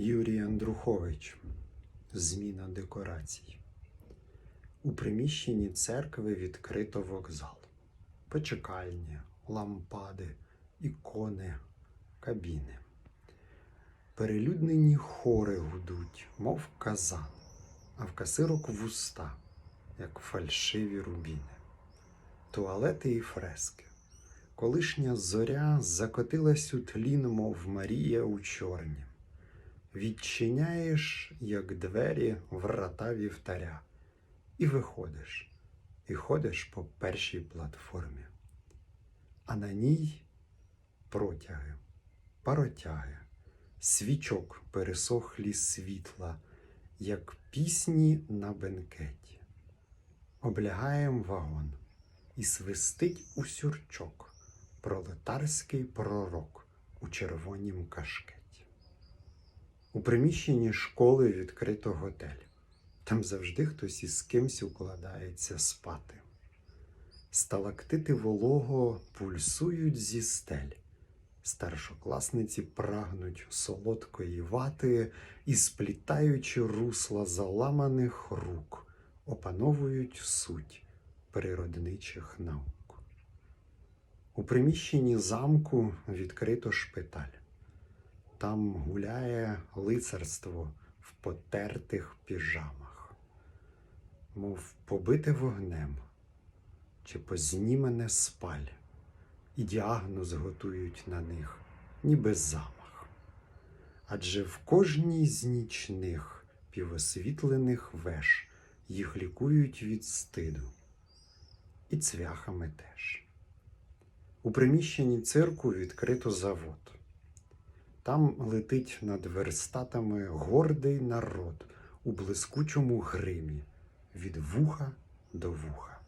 Юрій Андрухович. Зміна декорацій. У приміщенні церкви відкрито вокзал. Почекальні, лампади, ікони, кабіни. Перелюднені хори гудуть, мов казан, а в касирок вуста, як фальшиві рубіни. Туалети і фрески. Колишня зоря закотилась у тлін, мов Марія у чорні. Відчиняєш, як двері, врата вівтаря, і виходиш, і ходиш по першій платформі. А на ній протяги, паротяги, свічок пересохлі світла, як пісні на бенкеті. Облягаєм вагон, і свистить у сюрчок пролетарський пророк у червонім кашкеті. У приміщенні школи відкрито готель. Там завжди хтось із кимсь укладається спати. Сталактити волого пульсують зі стель. Старшокласниці прагнуть солодкої вати і, сплітаючи русла заламаних рук, опановують суть природничих наук. У приміщенні замку відкрито шпиталь. Там гуляє лицарство в потертих піжамах, мов побите вогнем чи познімане спаль, і діагноз готують на них, ніби замах. Адже в кожній з нічних півосвітлених веж їх лікують від стиду, і цвяхами теж. У приміщенні цирку відкрито завод. Там летить над верстатами гордий народ у блискучому гримі від вуха до вуха.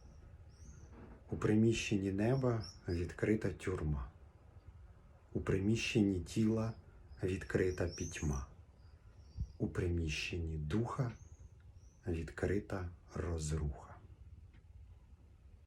У приміщенні неба відкрита тюрма, у приміщенні тіла відкрита пітьма, у приміщенні духа відкрита розруха.